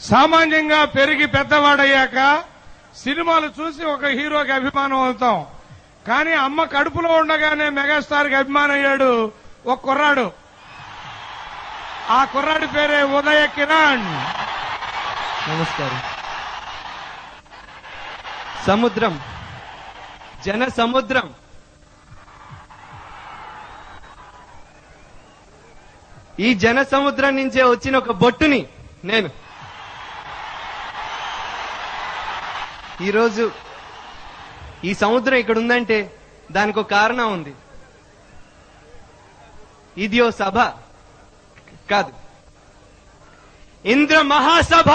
సామాన్యంగా పెరిగి పెద్దవాడయ్యాక సినిమాలు చూసి ఒక హీరోకి అభిమానం అవుతాం. కానీ అమ్మ కడుపులో ఉండగానే మెగాస్టార్కి అభిమానం అయ్యాడు ఒక కుర్రాడు. ఆ కుర్రాడి పేరే ఉదయ కిరణ్. నమస్కారం. సముద్రం. జన సముద్రం. ఈ జన సముద్రం నుంచే వచ్చిన ఒక బొట్టుని నేను. ఈరోజు ఈ సముద్రం ఇక్కడ ఉందంటే దానికి ఒక కారణం ఉంది. ఇది ఓ సభ. కాదు. ఇంద్ర మహాసభ!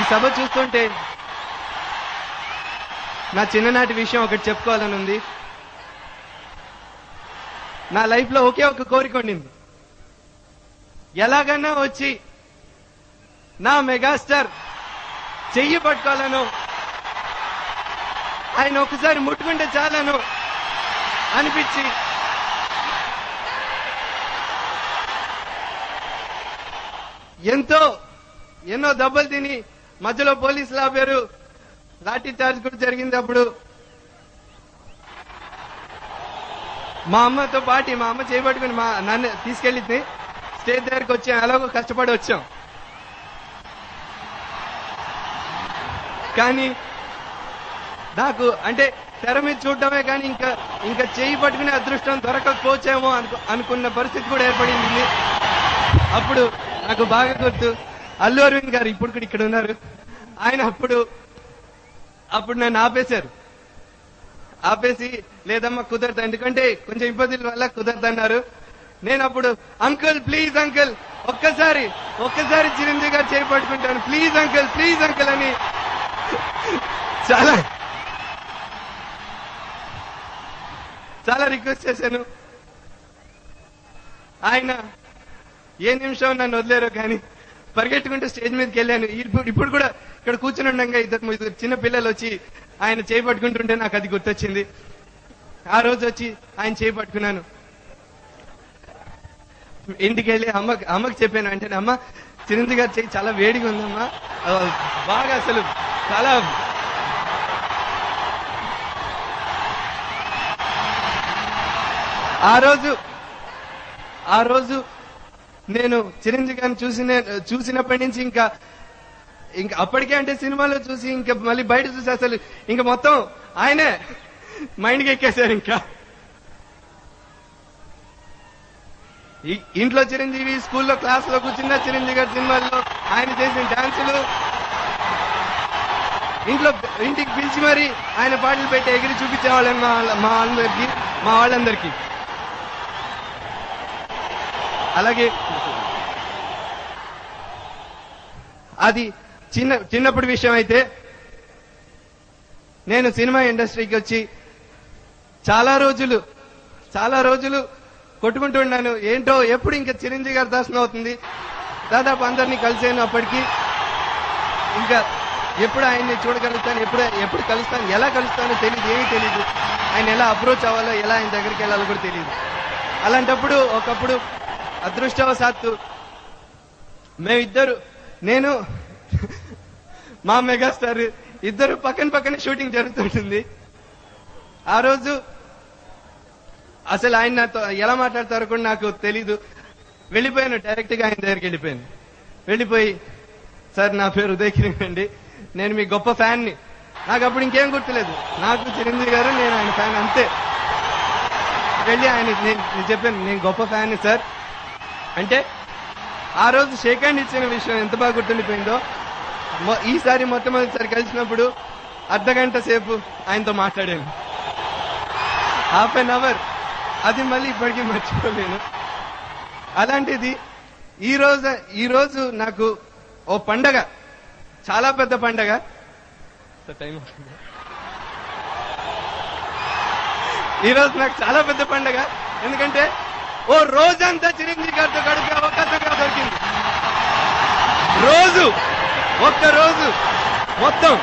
ఈ సభ చూస్తుంటే నా చిన్ననాటి విషయం ఒకటి చెప్పుకోవాలని ఉంది. నా లైఫ్లో ఒకే ఒక కోరిక ఉండింది. ఎలాగన్నా వచ్చి నా మెగాస్టార్ చెయ్యి పట్టుకోవాలను. ఆయన ఒకసారి ముట్టుకుంటే చాలను అనిపించి. ఎంతో ఎన్నో దెబ్బలు తిని మధ్యలో పోలీసులు ఆపారు లాఠీ చార్జ్ కూడా జరిగింది అప్పుడు. మా అమ్మతో పాటి మా అమ్మ చేయబట్టుకుని మా నన్ను తీసుకెళ్ళింది. స్టేజ్ దగ్గరికి వచ్చాం ఎలాగో కష్టపడి వచ్చాం. కానీ నాకు అంటే తెర మీద చూడటమే కానీ ఇంకా ఇంకా చేయి పట్టుకునే అదృష్టం దొరకకపోవచ్చేమో అనుకు అనుకున్న పరిస్థితి కూడా ఏర్పడింది. అప్పుడు నాకు బాగా గుర్తు. అల్లు అరవింద్ గారు ఇప్పుడు కూడా ఇక్కడ ఉన్నారు. ఆయన అప్పుడు అప్పుడు నన్ను ఆపేశారు. ఆపేసి లేదమ్మా కుదరదు. ఎందుకంటే కొంచెం ఇబ్బందుల వల్ల కుదరదన్నారు. నేను అప్పుడు అంకుల్ ప్లీజ్ అంకుల్ ఒక్కసారి ఒక్కసారి చిరంజీవి గారు చేయి పట్టుకుంటాను. ప్లీజ్ అంకుల్ ప్లీజ్ అంకుల్ అని చాలా. చాలా రిక్వెస్ట్ చేశాను. ఆయన ఏ నిమిషం నన్ను వదిలేరో కానీ పరిగెట్టుకుంటూ స్టేజ్ మీదకి వెళ్ళాను. ఇప్పుడు ఇప్పుడు కూడా ఇక్కడ కూర్చుని ఉండగా ఇద్దరు ఇద్దరు చిన్న పిల్లలు వచ్చి ఆయన చేయి పట్టుకుంటుంటే నాకు అది గుర్తొచ్చింది. ఆ రోజు వచ్చి ఆయన చేయి పట్టుకున్నాను. ఇంటికి వెళ్ళి అమ్మ అమ్మకి చెప్పాను అంటే అమ్మ చిరంజీవి గారు చేయి చాలా వేడిగా ఉందమ్మా. బాగా అసలు చాలా ఆ రోజు ఆ రోజు నేను చిరంజీవి గారిని చూసిన చూసినప్పటి నుంచి ఇంకా ఇంకా అప్పటికే అంటే సినిమాలో చూసి ఇంకా మళ్ళీ బయట చూసి అసలు ఇంకా మొత్తం ఆయనే మైండ్కి ఎక్కేశారు ఇంకా. ఇంట్లో చిరంజీవి స్కూల్లో క్లాస్లో కూర్చున్న చిరంజీవి గారి సినిమాల్లో ఆయన చేసిన డాన్సులు ఇంట్లో ఇంటికి పిలిచి మరి ఆయన పాటలు పెట్టి ఎగిరి చూపించేవాళ్ళని మా మా అందరికి మా వాళ్ళందరికీ. అలాగే అది చిన్న చిన్నప్పటి విషయం అయితే నేను సినిమా ఇండస్ట్రీకి వచ్చి చాలా రోజులు చాలా రోజులు కొట్టుకుంటూ ఉన్నాను. ఏంటో ఎప్పుడు ఇంకా చిరంజీవి గారి దర్శనం అవుతుంది? దాదాపు అందరినీ కలిసాను అప్పటికి. ఇంకా ఎప్పుడు ఆయన్ని చూడగలుగుతాను ఎప్పుడు ఎప్పుడు కలుస్తాను ఎలా కలుస్తానో తెలియదు ఏమీ తెలియదు ఆయన ఎలా అప్రోచ్ అవ్వాలో ఎలా ఆయన దగ్గరికి వెళ్ళాలో కూడా తెలియదు అలాంటప్పుడు ఒకప్పుడు అదృష్టవశాత్తు మేమిద్దరు నేను మా మెగాస్టార్ ఇద్దరు పక్కన పక్కన షూటింగ్ జరుగుతుంటుంది. ఆ రోజు అసలు ఆయన నాతో ఎలా మాట్లాడతారో కూడా నాకు తెలీదు. వెళ్ళిపోయాను డైరెక్ట్గా ఆయన దగ్గరికి వెళ్ళిపోయాను. వెళ్ళిపోయి సార్ నా పేరు ఉదయ్ కిరణ్ అండి. నేను మీ గొప్ప ఫ్యాన్ని నాకు అప్పుడు ఇంకేం గుర్తులేదు. నాకు చిరంజీవి గారు నేను ఆయన ఫ్యాన్ అంతే. వెళ్ళి ఆయన నేను చెప్పాను నేను గొప్ప ఫ్యాన్ సార్. అంటే ఆ రోజు షేక్ హ్యాండ్ ఇచ్చిన విషయం ఎంత బాగా గుర్తుండిపోయిందో ఈసారి మొట్టమొదటిసారి కలిసినప్పుడు అర్ధ గంట సేపు ఆయనతో మాట్లాడాను. హాఫ్ అన్ అవర్ అది మళ్ళీ ఇప్పటికీ మర్చిపోలేను. అలాంటిది ఈ రోజు ఈ రోజు నాకు ఓ పండగ. చాలా పెద్ద పండగ. సార్, టైం అవుతుంది. ఈ రోజు నాకు చాలా పెద్ద పండగ. ఎందుకంటే ఓ రోజంతా చిరంజీవి గారితో గడిపే అవకాశం నాకు దొరికింది. రోజు ఒక్క రోజు మొత్తం.